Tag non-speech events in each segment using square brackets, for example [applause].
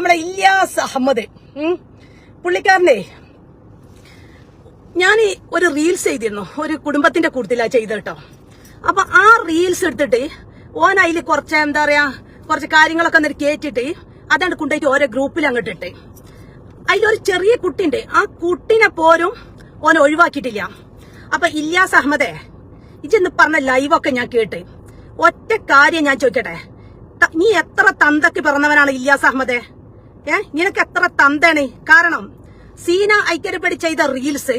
നമ്മളെ ഇല്യാസ് അഹമ്മദ്. പുള്ളിക്കാരനെ ഞാൻ ഒരു റീൽസ് ചെയ്തിരുന്നു ഒരു കുടുംബത്തിന്റെ കൂട്ടത്തിലാണ് ചെയ്ത് കേട്ടോ. അപ്പൊ ആ റീൽസ് എടുത്തിട്ട് ഓൻ അതിൽ കുറച്ച് എന്താ പറയാ കുറച്ച് കാര്യങ്ങളൊക്കെ എന്നിട്ട് കേറ്റിട്ട് അതാണ്ട് കൊണ്ടുപോയിട്ട് ഓരോ ഗ്രൂപ്പിൽ അങ്ങോട്ട് ഇട്ട്. അതിലൊരു ചെറിയ കുട്ടിണ്ട് ആ കുട്ടിനെ പോലും ഓൻ ഒഴിവാക്കിയിട്ടില്ല. അപ്പൊ ഇല്യാസ് അഹമ്മദേ ഇജെന്ന് പറഞ്ഞ ലൈവൊക്കെ ഞാൻ കേട്ട്. ഒറ്റ കാര്യം ഞാൻ ചോദിക്കട്ടെ? നീ എത്ര തന്തക്ക് പിറന്നവനാണ് ഇല്യാസ് അഹമ്മദേ? ഏ? നിനക്ക് എത്ര തന്തയാണ്? കാരണം സീന ഐക്യരപ്പടി ചെയ്ത റീൽസ്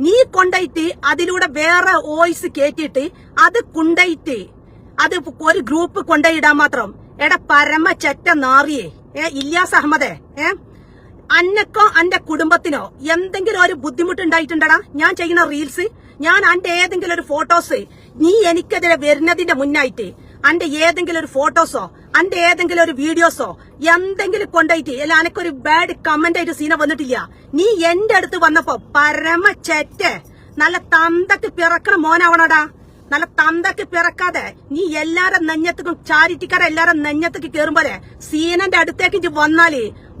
നീ കൊണ്ടായിട്ട് അതിലൂടെ വേറെ വോയിസ് കേറ്റിട്ട് അത് കൊണ്ടായിട്ട് അത് ഒരു ഗ്രൂപ്പ് കൊണ്ടയിടാൻ മാത്രം. എടാ പരമ ചെറ്റ നാറിയേ. ഏ ഇല്യാസ് അഹമ്മദേ. ഏ? അന്നക്കോ അന്റെ കുടുംബത്തിനോ എന്തെങ്കിലും ഒരു ബുദ്ധിമുട്ടുണ്ടായിട്ടുണ്ടടാ? ഞാൻ ചെയ്യുന്ന റീൽസ് ഞാൻ അന്റെ ഏതെങ്കിലും ഒരു ഫോട്ടോസ് നീ എനിക്കെതിരെ വരുന്നതിന്റെ മുന്നായിട്ട് അന്റെ ഏതെങ്കിലും ഒരു ഫോട്ടോസോ അന്റെ ഏതെങ്കിലും ഒരു വീഡിയോസോ എന്തെങ്കിലും കൊണ്ടായിട്ട് അല്ല അനക്കൊരു ബാഡ് കമന്റ് ആയിട്ട് സീന വന്നിട്ടില്ല. നീ എന്റെ അടുത്ത് വന്നപ്പോ പരമ ചെറ്റ് നല്ല തന്തക്ക് പിറക്കണ മോനാവണടാ? നല്ല തന്തക്ക് പിറക്കാതെ നീ എല്ലാരും നെഞ്ഞത്തേക്കും ചാരിറ്റിക്കാരെ എല്ലാരും നെഞ്ഞത്തേക്ക് കേറുമ്പോലെ സീനന്റെ അടുത്തേക്ക് വന്നാൽ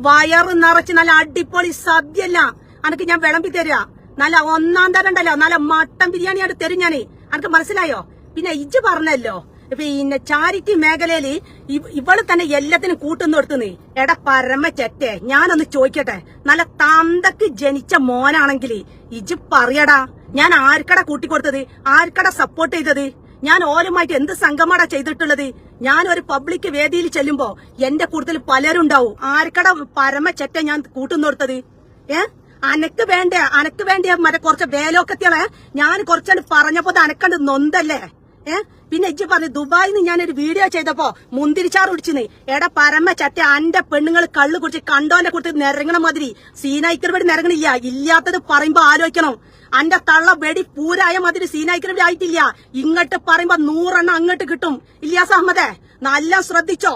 വയറ് നിറച്ച് നല്ല അടിപൊളി സദ്യല്ല അനക്ക് ഞാൻ വിളമ്പി തരിക നല്ല ഒന്നാം തരം ഉണ്ടല്ലോ. നല്ല മട്ടൻ ബിരിയാണി ആയിട്ട് തരും ഞാൻ. അനക്ക് മനസ്സിലായോ? പിന്നെ ഇജ്ജ് പറഞ്ഞല്ലോ പിന്നെ ചാരിറ്റി മേഖലയിൽ ഇവ- ഇവൾ തന്നെ എല്ലാത്തിനും കൂട്ടുന്നു കൊടുത്തുന്നേ. എട പരമ ചെറ്റേ ഞാനൊന്ന് ചോദിക്കട്ടെ. നല്ല തന്തക്ക് ജനിച്ച മോനാണെങ്കിൽ ഇജ് പറയടാ ഞാൻ ആർക്കട കൂട്ടിക്കൊടുത്തത്? ആർക്കട സപ്പോർട്ട് ചെയ്തത്? ഞാൻ ഓരുമായിട്ട് എന്ത് സംഗമാടാ ചെയ്തിട്ടുള്ളത്? ഞാൻ ഒരു പബ്ലിക് വേദിയിൽ ചെല്ലുമ്പോ എന്റെ പലരും ഉണ്ടാവും ആർക്കട പരമ ചെറ്റ ഞാൻ കൂട്ടുന്ന കൊടുത്തത്? ഏ? അനക്ക് വേണ്ട അനക്ക് വേണ്ട മറ്റേ കുറച്ച് വേലോക്കത്തികളെ ഞാൻ കുറച്ചാണ് പറഞ്ഞപ്പോ അനക്കണ്ട് നൊന്തല്ലേ? ഏ? പിന്നെ ഇജ്ജ് പറഞ്ഞു ദുബായിന്ന് ഞാനൊരു വീഡിയോ ചെയ്തപ്പോ മുന്തിരിച്ചാർ കുടിച്ചിന് എടാ പരമ ചറ്റ അന്റെ പെണ്ണുങ്ങൾ കള്ളു കുടിച്ച് കണ്ടോന്റെ കൂട്ടി നിരങ്ങണ മാതിരി. സീനായിക്കർ നിരങ്ങണില്ല. ഇല്ലാത്തത് പറയുമ്പോ ആലോചിക്കണം. അന്റെ തള്ള വെടി പൂരായ മാതിരി സീനായിക്കർ ആയിട്ടില്ല. ഇങ്ങോട്ട് പറയുമ്പോ നൂറെണ്ണം അങ്ങോട്ട് കിട്ടും. ഇല്ലാസ് അഹമ്മദേ നല്ല ശ്രദ്ധിച്ചോ?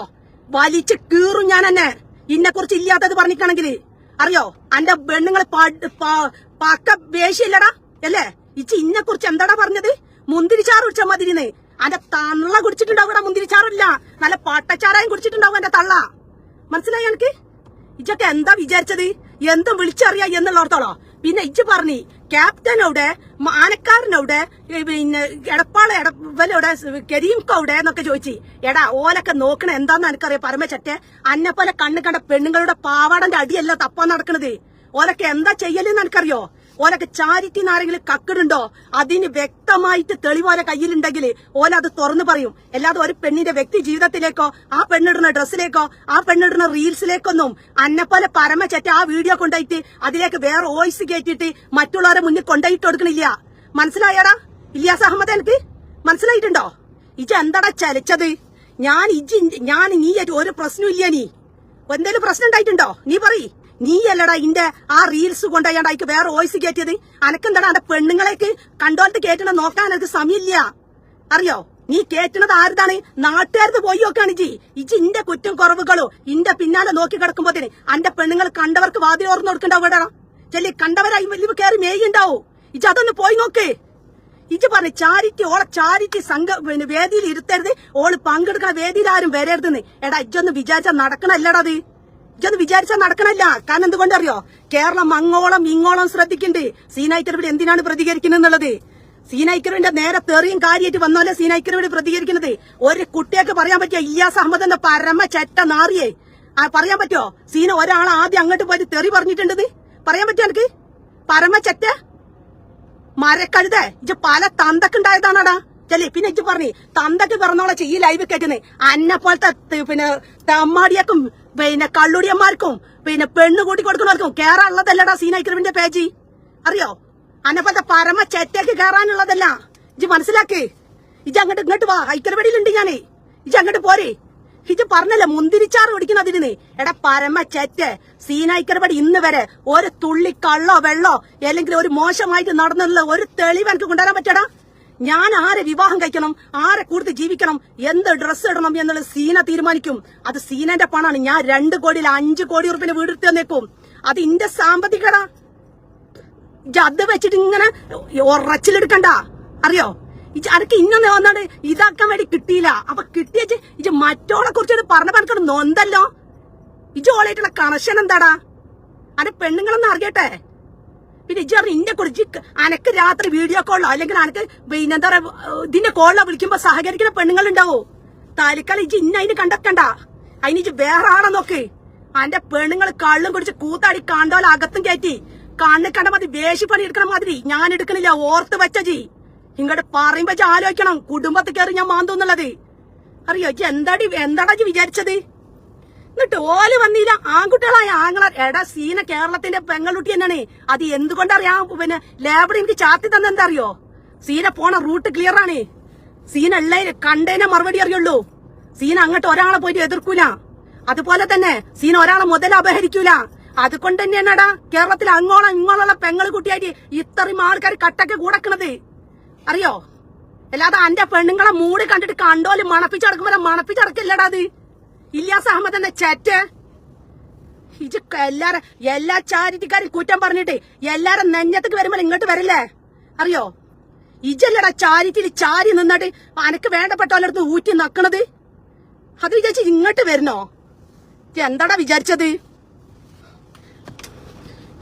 വലിച്ച് കീറും ഞാൻ എന്നെ ഇന്നെ കുറിച്ച് ഇല്ലാത്തത് പറഞ്ഞിട്ടാണെങ്കിൽ അറിയോ? അന്റെ പെണ്ണുങ്ങൾ പക്ക വേശില്ലടാ അല്ലേ? ഇച്ചി ഇന്നെ കുറിച്ച് എന്താടാ പറഞ്ഞത്? മുന്തിരിച്ചാറ് കുടിച്ച മതിരിന്ന് അന്റെ തള്ള കുടിച്ചിട്ടുണ്ടാവും മുന്തിരിച്ചാറില്ല. നല്ല പട്ടച്ചാറായും കുടിച്ചിട്ടുണ്ടാവും എന്റെ തള്ള. മനസ്സിലായി എനിക്ക്? ഇജൊക്കെ എന്താ വിചാരിച്ചത്? എന്തും വിളിച്ചറിയാ എന്നുള്ളോർത്തോളോ. പിന്നെ ഇജ്ജ് പറഞ്ഞു ക്യാപ്റ്റനവിടെ ആനക്കാരനവിടെ ഈ പിന്നെ എടപ്പാള എടവലവിടെ കരീംക്കവിടെ എന്നൊക്കെ ചോദിച്ചു എടാ ഓലൊക്കെ നോക്കണ എന്താന്ന് എനിക്കറിയാം പരമച്ചറ്റെ അന്നെ പോലെ കണ്ണ് കണ്ട പെണ്ണുങ്ങളുടെ പാവാടന്റെ അടിയല്ല തപ്പാൻ നടക്കണത്. ഓലൊക്കെ എന്താ ചെയ്യലെന്ന് എനിക്കറിയോ ഓലൊക്കെ ചാരിറ്റി ആരെങ്കിലും കക്കിടുണ്ടോ അതിന് വ്യക്തമായിട്ട് തെളിവോല കയ്യിലുണ്ടെങ്കിൽ ഓല അത് തുറന്നു പറയും. അല്ലാതെ ഒരു പെണ്ണിന്റെ വ്യക്തി ജീവിതത്തിലേക്കോ ആ പെണ്ണിടുന്ന ഡ്രസ്സിലേക്കോ ആ പെണ്ണിടുന്ന റീൽസിലേക്കൊന്നും അന്നെപ്പോലെ പരമച്ചറ്റ ആ വീഡിയോ കൊണ്ടുപോയിട്ട് അതിലേക്ക് വേറെ വോയിസ് കയറ്റിയിട്ട് മറ്റുള്ളവരെ മുന്നിൽ കൊണ്ടുപോയിട്ട് കൊടുക്കണില്ല. മനസ്സിലായടാ? ഇല്യാസ് അഹമ്മദ് എനിക്ക് മനസ്സിലായിട്ടുണ്ടോ? ഇജ് എന്താടാ ചലിച്ചത്? ഞാൻ ഇജി ഞാൻ നീ ഒരു ഒരു പ്രശ്നമില്ല നീ. എന്തെങ്കിലും പ്രശ്നം ഉണ്ടായിട്ടുണ്ടോ? നീ പറയ്. നീ അല്ലടാ ഇന്റെ ആ റീൽസ് കൊണ്ടുപോയാണ്ട് അയക്ക് വേറെ വോയിസ് കയറ്റിയത് അനക്കെന്താടാ അന്റെ പെണ്ണുങ്ങളേക്ക് കണ്ടോലത്ത് കേറ്റണ നോക്കാൻ എനിക്ക് സമയമില്ല. അറിയോ? നീ കേറ്റണത് ആരുതാണ്? നാട്ടുകാരത് പോയി നോക്കാണ് ഇജി ഇജി ഇന്റെ കുറ്റം കുറവുകളോ ഇന്റെ പിന്നാലെ നോക്കി കിടക്കുമ്പോത്തിന് അന്റെ പെണ്ണുങ്ങൾ കണ്ടവർക്ക് വാതി ഓർന്നു ഇവിടെ ചെല്ലി കണ്ടവരായി വലിയ കയറി മേയുണ്ടാവോ. ഇജി അതൊന്ന് പോയി നോക്ക്. ഇജ് പറഞ്ഞു ചാരിറ്റി ഓളെ ചാരിറ്റി സംഘ വേദിയിൽ ഇരുത്തരുത്. ഓൾ പങ്കെടുക്കണ വേദിയിൽ ആരും വരരുതെന്ന്. എടാ ഇജൊന്ന് വിചാരിച്ചാൽ നടക്കണല്ലടാ അത്. ഇജൊന്ന് വിചാരിച്ചാൽ നടക്കണല്ല. കാരണം എന്തുകൊണ്ടറിയോ? കേരളം അങ്ങോളം ഇങ്ങോളം ശ്രദ്ധിക്കണ്ടേ. സീനായിക്കരവിടെ എന്തിനാണ് പ്രതികരിക്കുന്നത് എന്നുള്ളത് സീനായിക്കരവിന്റെ നേരെ തെറിയും കാര്യമായിട്ട് വന്നാലേ സീനായിക്കരവിടെ പ്രതികരിക്കുന്നത്. ഒരു കുട്ടിയൊക്കെ പറയാൻ പറ്റിയ ഇയാസ് അഹമ്മദ് എന്ന പരമ ചെറ്റ നാറിയേ പറയാൻ പറ്റുമോ സീന ഒരാൾ ആദ്യം അങ്ങോട്ട് പോയി തെറി പറഞ്ഞിട്ടുണ്ടത് പറയാൻ പറ്റുമോ എനിക്ക്? പരമ ചെറ്റ മരക്കഴുതേ. ഇജ് പല തന്തക്കുണ്ടായതാണടാ ചെല്ലി പിന്നെ ഇജ്ജ് പറഞ്ഞു തന്തക്ക് പിറന്നോളെ ഈ ലൈവ് കയറ്റുന്നേ അന്നെ പോലത്തെ പിന്നെ തമ്മാടിയക്കും പിന്നെ കള്ളുടിയന്മാർക്കും പിന്നെ പെണ്ണ് കൂട്ടി കൊടുക്കുന്നവർക്കും കേറാനുള്ളതല്ലടാ സീനൈക്രമിന്റെ പേജി. അറിയോ? അനപത്തെ പരമ ചെറ്റേക്ക് കേറാനുള്ളതല്ല. ഇജ് മനസ്സിലാക്ക്. ഇജ് അങ്ങോട്ട് ഇങ്ങോട്ട് വാ. ഹൈക്കരവടിയിലുണ്ട് ഞാനേ. ഇജ് അങ്ങോട്ട് പോരെ. ഇജ് പറഞ്ഞല്ലേ മുന്തിരിച്ചാറ് പിടിക്കുന്നതിന് എടാ പരമ ചെറ്റ് സീനായിക്കരപടി ഇന്ന് വരെ ഒരു തുള്ളി കള്ളോ വെള്ളോ അല്ലെങ്കിൽ ഒരു മോശമായിട്ട് നടന്നുള്ള ഒരു തെളിവ് എനിക്ക് കൊണ്ടുവരാൻ പറ്റടാ. ഞാൻ ആരെ വിവാഹം കഴിക്കണം? ആരെ കൂടുതൽ ജീവിക്കണം? എന്ത് ഡ്രസ്സ് ഇടണം എന്നുള്ളത് സീന തീരുമാനിക്കും. അത് സീനന്റെ പണാണ്. ഞാൻ രണ്ട് കോടിയിൽ അഞ്ച് കോടി ഉറുപ്പിന് വീടെടുത്ത് തന്നേക്കും. അത് ഇന്റെ സാമ്പത്തികട. അത് വെച്ചിട്ട് ഇങ്ങനെ ഉറച്ചിലെടുക്കണ്ട. അറിയോ? ഇജ്ജ് അനക്ക് ഇന്നൊന്ന് വന്നാണ് ഇതാക്കാൻ വേണ്ടി കിട്ടിയില്ല. അപ്പൊ കിട്ടിയച്ച് ഇജ് മറ്റോളെ കുറിച്ച് പറഞ്ഞ പറഞ്ഞ നൊന്തല്ലോ. ഇജ് ഓളായിട്ടുള്ള കണക്ഷൻ എന്താടാ? അന്റെ പെണ്ണുങ്ങളൊന്നും അറിയട്ടെ? പിന്നെ പറഞ്ഞു ഇന്നെ കുറിച്ച് അനക്ക് രാത്രി വീഡിയോ കോളോ അല്ലെങ്കിൽ അനക്ക് പിന്നെ എന്താ പറയാ ഇതിന്റെ കോളിലോ വിളിക്കുമ്പോ സഹകരിക്കുന്ന പെണ്ണുങ്ങൾ ഉണ്ടാവോ താലിക്കാലം ഇജ്ജ് ഇന്ന അതിന് കണ്ടെത്തണ്ട. അതിന് ഇജ്ജി വേറെ ആണോ നോക്ക്. അന്റെ പെണ്ണുങ്ങൾ കള്ളും കുടിച്ച് കൂത്താടി കണ്ടോല അകത്തും കയറ്റി കണ്ണ് കണ്ട മതി വേശിപ്പണി എടുക്കണ മാതിരി ഞാൻ എടുക്കണില്ല ഓർത്ത് വെച്ച ജി ഇങ്ങോട്ട് പറയുമ്പോ ആലോചിക്കണം കുടുംബത്തിൽ കയറി ഞാൻ മാന്തോന്നുള്ളത് അറിയോ ജി എന്താടി എന്താടാ ജി വിചാരിച്ചത്? എന്നിട്ട് ഓൽ വന്നില്ല. ആൺകുട്ടികളായ ആങ്ങള എടാ സീന കേരളത്തിന്റെ പെങ്ങളുട്ടി തന്നെയാണ്. അത് എന്തുകൊണ്ടറിയാം? പിന്നെ ലേബർ എനിക്ക് ചാത്തി തന്നെ എന്താ അറിയോ സീന പോണ റൂട്ട് ക്ലിയർ ആണ്. സീന ഉള്ളതിന് കണ്ടേനെ മറുപടി അറിയുള്ളൂ. സീന അങ്ങോട്ട് ഒരാളെ പോയിട്ട് എതിർക്കൂല. അതുപോലെ തന്നെ സീന ഒരാളെ മുതൽ അപഹരിക്കൂല. അതുകൊണ്ട് തന്നെയാണടാ കേരളത്തിൽ അങ്ങോളം ഇങ്ങോളമുള്ള പെങ്ങൾ കുട്ടിയായിട്ട് ഇത്രയും ആൾക്കാർ കട്ടൊക്കെ കൂടക്കണത്. അറിയോ? അല്ലാതെ അന്റെ പെണ്ണുങ്ങളെ മൂടി കണ്ടിട്ട് കണ്ടോൽ മണപ്പിച്ചടക്കുമ്പോൾ മണപ്പിച്ചടക്കില്ലടാ അത്. ഇല്ലാസ് അഹമ്മദ് എന്ന ചാറ്റ്. ഇജ് എല്ലാരും എല്ലാ ചാരിറ്റിക്കാരും കുറ്റം പറഞ്ഞിട്ട് എല്ലാരും നെഞ്ഞത്തേക്ക് വരുമ്പോൾ ഇങ്ങോട്ട് വരില്ലേ? അറിയോ? ഇജല്ലടാ ചാരിറ്റിയിൽ ചാരി നിന്നിട്ട് അനക്ക് വേണ്ടപ്പെട്ടവരടുത്ത് ഊറ്റി നക്കണത്? അത് വിചാരിച്ച് ഇങ്ങോട്ട് വരുന്നോ? എന്താടാ വിചാരിച്ചത്?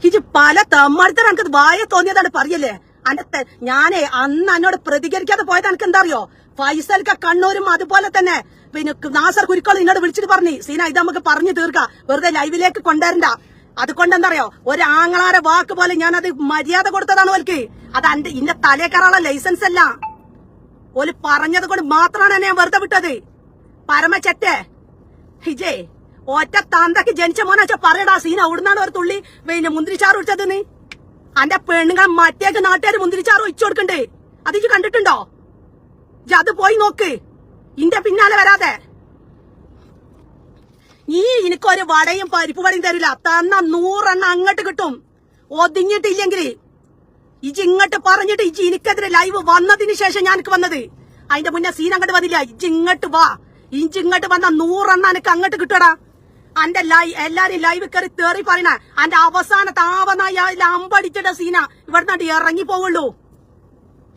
ഇജ് പല തമ്മാടിത്തരം എനിക്ക് വായ തോന്നിയതാണ് പറയല്ലേ? അന്റെ ഞാനേ അന്ന് എന്നോട് പ്രതികരിക്കാതെ പോയത് എനിക്ക് എന്താ അറിയോ? ഫൈസൽക്ക കണ്ണൂരും അതുപോലെ തന്നെ. പിന്നെ നാസർ കുരുക്കോൾ നിന്നോട് വിളിച്ചിട്ട് പറഞ്ഞു സീന ഇത് നമുക്ക് പറഞ്ഞു തീർക്കാം. വെറുതെ ലൈവിലേക്ക് കൊണ്ടുവരണ്ട. അതുകൊണ്ട് എന്താ ഒരു ഒരാങ്ങളാരെ വാക്ക് പോലെ ഞാൻ അത് മര്യാദ കൊടുത്തതാണ് ഓൽക്ക്. അത് അന്റെ ഇന്റെ തലേ ലൈസൻസ് അല്ല. ഓൽ പറഞ്ഞത് കൊണ്ട് മാത്രമാണ് എന്നെ ഞാൻ വെറുതെ വിട്ടത്. പരമച്ചറ്റേ ഹിജേ ഒറ്റ തന്തക്ക് ജനിച്ച മോനെ പറയടാ സീന അവിടുന്നാണ് ഒരു തുള്ളി പിന്നെ മുന്തിരിച്ചാറ് ഒഴിച്ചത് നീ അന്റെ പെണ്ണുങ്ങൾ മറ്റേക്ക് നാട്ടുകാർ മുന്തിരിച്ചാറ് ഒഴിച്ചു കൊടുക്കണ്ടേ. അത് കണ്ടിട്ടുണ്ടോ? അത് പോയി നോക്ക്. ഇന്റെ പിന്നാലെ വരാതെ. നീ എനിക്കൊരു വടയും പരിപ്പ് വടയും തരില്ല തന്ന നൂറെണ്ണം അങ്ങോട്ട് കിട്ടും. ഒതുങ്ങിയിട്ടില്ലെങ്കിൽ ഇജ് ഇങ്ങോട്ട് പറഞ്ഞിട്ട് ഇജ് എനിക്കെതിരെ ലൈവ് വന്നതിന് ശേഷം ഞാൻ വന്നത്. അതിന്റെ മുന്നേ സീൻ അങ്ങോട്ട് വന്നില്ല. ഇജ് ഇങ്ങോട്ട് വാ. ഇഞ്ച് ഇങ്ങോട്ട് വന്ന നൂറെണ്ണം എനിക്ക് അങ്ങോട്ട് കിട്ടടാ അന്റെ ലൈ എല്ലാരും ലൈവ് കയറി തേറി പറയണ. അന്റെ അവസാനത്തെ ആവനായി അമ്പടിച്ചിട്ട സീന ഇവിടുന്ന് ഇറങ്ങി പോവുള്ളൂ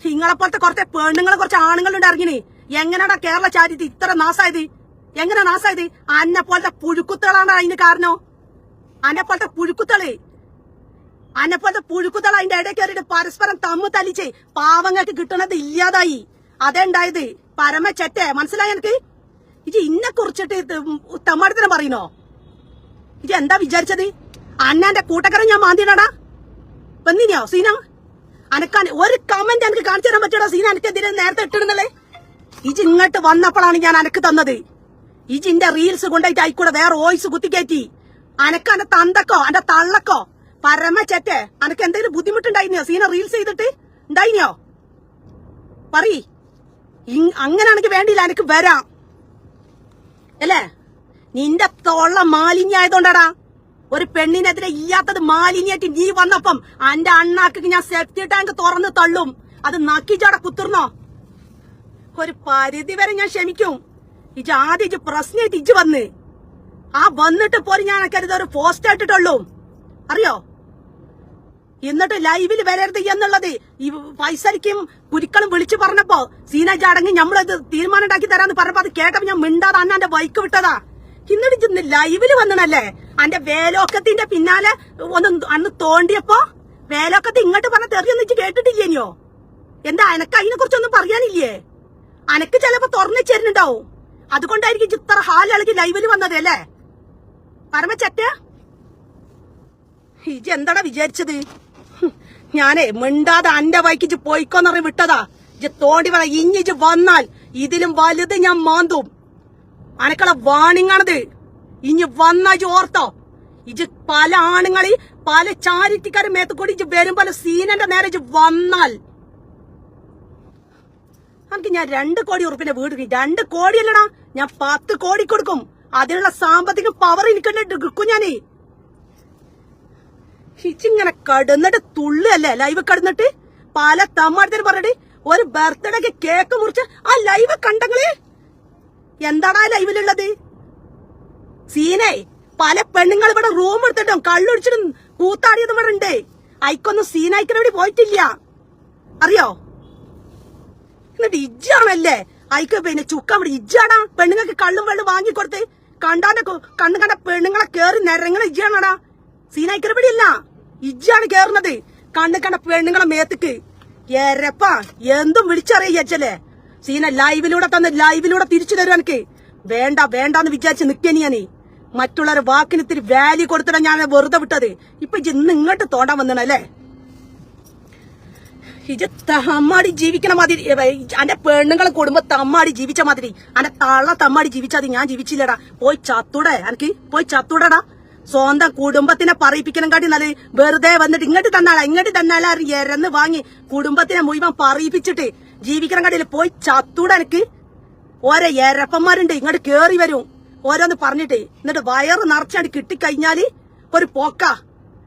നിങ്ങളെ പോലത്തെ കുറച്ച് പെണ്ണുങ്ങളെ കുറച്ച് ആണുങ്ങളുണ്ട് ഇറങ്ങിന്. എങ്ങനെയാടാ കേരള ചാരിറ്റി ഇത്ര നാസായത്? എങ്ങനെ നാസായത്? അന്നെ പോലത്തെ പുഴുക്കുത്തളാണ് അതിന് കാരണം. അന്നെ പോലത്തെ പുഴുക്കുത്തൾ. അന്നെ പോലത്തെ പുഴുക്കുത്തള അതിന്റെ ഇടയിൽ കയറിയിട്ട് പരസ്പരം തമ്മു തലിച്ച് പാവങ്ങൾക്ക് കിട്ടണത് ഇല്ലാതായി. അതുണ്ടായത് പരമ ചെറ്റേ മനസ്സിലായി എനിക്ക്? ഇജ് ഇന്നെ കുറിച്ചിട്ട് തമ്മാടത്തിനെ പറയണോ ഇജ് എന്താ വിചാരിച്ചത്? അന്നാന്റെ കൂട്ടക്കാരൻ ഞാൻ മാന്തിനടാ വന്നിനോ സീന? അനക്കാൻ ഒരു കമന്റ് എനിക്ക് കാണിച്ചു തരാൻ പറ്റൂടാ സീന. എനിക്കെതിരെ നേരത്തെ ഇട്ടിടുന്നല്ലേ ഇജ് ഇങ്ങോട്ട് വന്നപ്പോഴാണ് ഞാൻ അനക്ക് തന്നത്. ഇജിന്റെ റീൽസ് കൊണ്ടായിട്ട് ആയിക്കൂടെ വേറെ വോയിസ് കുത്തിക്കയറ്റി അനക്ക് അന്റെ തന്തക്കോ അന്റെ തള്ളക്കോ പരമ ചെറ്റേ അനക്ക് എന്തെങ്കിലും ബുദ്ധിമുട്ടുണ്ടായിരുന്നോ? സീന റീൽസ് ചെയ്തിട്ട്? ഉണ്ടായിനോ പറീ അങ്ങനാണെങ്കിൽ വേണ്ടിയില്ല അനക്ക് വരാം. അല്ലേ? നിന്റെ തൊള്ള മാലിന്യായതുകൊണ്ടാടാ. ഒരു പെണ്ണിനെതിരെ ഇല്ലാത്തത് മാലിന്യായിട്ട് നീ വന്നപ്പം അന്റെ അണ്ണാക്ക് ഞാൻ സെഫ്റ്റി ടാങ്ക് തുറന്ന് തള്ളും. അത് നക്കിച്ചോടെ കുത്തിർന്നോ? ഒരു പരിധി വരെ ഞാൻ ക്ഷമിക്കും. ഇജ് ആദ്യം ഇജ് പ്രശ്നമായിട്ട് ഇജ് വന്ന്. ആ വന്നിട്ട് പോലും ഞാൻ കരുത ഒരു പോസ്റ്റ് ഇട്ടിട്ടുള്ളൂ അറിയോ? എന്നിട്ട് ലൈവിൽ വരരുത് എന്നുള്ളത് ഈ പൈസരിക്കും കുരുക്കളും വിളിച്ചു പറഞ്ഞപ്പോ സീന അടങ്ങി നമ്മളത് തീരുമാനം ഉണ്ടാക്കി തരാന്ന് പറഞ്ഞപ്പോ അത് കേട്ടപ്പോ ഞാൻ മിണ്ടാതെ അന്ന് എന്റെ ബൈക്ക് വിട്ടതാ. എന്നിട്ട് ഇന്ന് ലൈവിൽ വന്നണല്ലേ? അന്റെ വേലോക്കത്തിന്റെ പിന്നാലെ ഒന്ന് അന്ന് തോണ്ടിയപ്പോ വേലോക്കത്ത് ഇങ്ങോട്ട് പറഞ്ഞ തെറിയൊന്നും വെച്ച് കേട്ടിട്ടില്ലേനിയോ? എന്താ എനക്ക് അതിനെ കുറിച്ചൊന്നും പറയാനില്ലേ? അനക്ക് ചിലപ്പോ തുറന്നു ചേരുന്നുണ്ടാവും അതുകൊണ്ടായിരിക്കും ഇത്ര ഹാലിളകി ലൈവിൽ വന്നത് അല്ലേ? പരമച്ചറ്റ? ഇജ് എന്താടാ വിചാരിച്ചത്? ഞാനേ മിണ്ടാതെ അന്റെ വൈക്കിച്ച് പോയിക്കോന്നറി വിട്ടതാ. ഇജ് തോണ്ടി പറ ഇഞ്ഞിജ് വന്നാൽ ഇതിലും വലുത് ഞാൻ മാന്തും. അനക്കള വാണിങ്ങാണത്. ഇഞ്ഞ് വന്നാ ഓർത്തോ. ഇജ് പല ആണുങ്ങളി പല ചാരിറ്റിക്കാരും മേത്തുകൂടി ഇജ് വരും പല സീനന്റെ നേരെ ഇജ് വന്നാൽ. നമുക്ക് ഞാൻ രണ്ട് കോടി ഉറുപ്പിന്റെ വീട് രണ്ട് കോടി അല്ലടാ ഞാൻ പത്ത് കോടി കൊടുക്കും. അതിനുള്ള സാമ്പത്തിക പവർ എനിക്കുണ്ട് എടുക്കും ഞാനേ. ഇച്ചിങ്ങനെ കടന്നിട്ട് തുള്ളല്ലേ ലൈവ് കടന്നിട്ട്? പല തമ്മാടത്തിന് പറഞ്ഞിട്ട് ഒരു ബർത്ത്ഡേക്ക് കേക്ക് മുറിച്ച് ആ ലൈവ് കണ്ടങ്ങളെ? എന്താണ് ആ ലൈവിലുള്ളത് സീനെ പല പെണ്ണുങ്ങൾ ഇവിടെ റൂം എടുത്തിട്ടും കള്ളൊടിച്ചിട്ടും കൂത്താടിയതും ഇവിടെ ഉണ്ട്. അയക്കൊന്നും സീനായിക്കനോടി പോയിട്ടില്ല. അറിയോ? എന്നിട്ട് ഇജ്ജാണല്ലേ? അയക്ക് പിന്നെ ചുക്ക അവിടെ ഇജ്ജാടാ. പെണ്ണുങ്ങൾക്ക് കള്ളും വെള്ളം വാങ്ങിക്കൊടുത്ത്. കണ്ടാന്റെ കണ്ണു കണ്ട പെണ്ണുങ്ങളെ കേറി നിരങ്ങണ ഇജ്ജാണടാ? സീനായിക്കരപടി അല്ല ഇജ്ജാണ് കേറുന്നത്. കണ്ണു കണ്ട പെണ്ണുങ്ങളെ മേത്തക്ക്. എരപ്പാ. എന്തും വിളിച്ചറിയച്ചല്ലേ സീന ലൈവിലൂടെ തന്ന് ലൈവിലൂടെ തിരിച്ചു തരും എനിക്ക്. വേണ്ട വേണ്ടാന്ന് വിചാരിച്ച് നിക്കനി ഞാനീ. മറ്റുള്ളവരെ വാക്കിന് ഇത്തിരി വാല്യൂ കൊടുത്തിട്ടാണ് ഞാൻ വെറുതെ വിട്ടത്. ഇപ്പൊ ഇന്ന് ഇങ്ങോട്ട് തോണ്ടാൻ വന്നണല്ലേ ഇജ് തമ്മാടി ജീവിക്കണ മാതിരി അന്റെ പെണ്ണുങ്ങളെ കുടുംബ തമ്മാടി ജീവിച്ച മാതിരി. അന്റെ തള്ള തമ്മാടി ജീവിച്ചാതി ഞാൻ ജീവിച്ചില്ലടാ. പോയി ചത്തൂടെ എനിക്ക് പോയി ചത്തൂടടാ. സ്വന്തം കുടുംബത്തിനെ പറയിപ്പിക്കണം കാട്ടി നല്ല വെറുതെ വന്നിട്ട് ഇങ്ങോട്ട് തന്നാലാ ഇങ്ങോട്ട് തന്നാലാ എരന്ന് വാങ്ങി കുടുംബത്തിനെ മുഴുവൻ പറയിപ്പിച്ചിട്ട് ജീവിക്കണം കാട്ടിയില്ല പോയി ചത്തൂടെ എനിക്ക് ഓരോ എരപ്പന്മാരുണ്ട് ഇങ്ങോട്ട് കേറി വരും. ഓരോന്ന് പറഞ്ഞിട്ട് എന്നിട്ട് വയറ് നിറച്ചാണ്ട് കിട്ടിക്കഴിഞ്ഞാൽ ഒരു പോക്ക.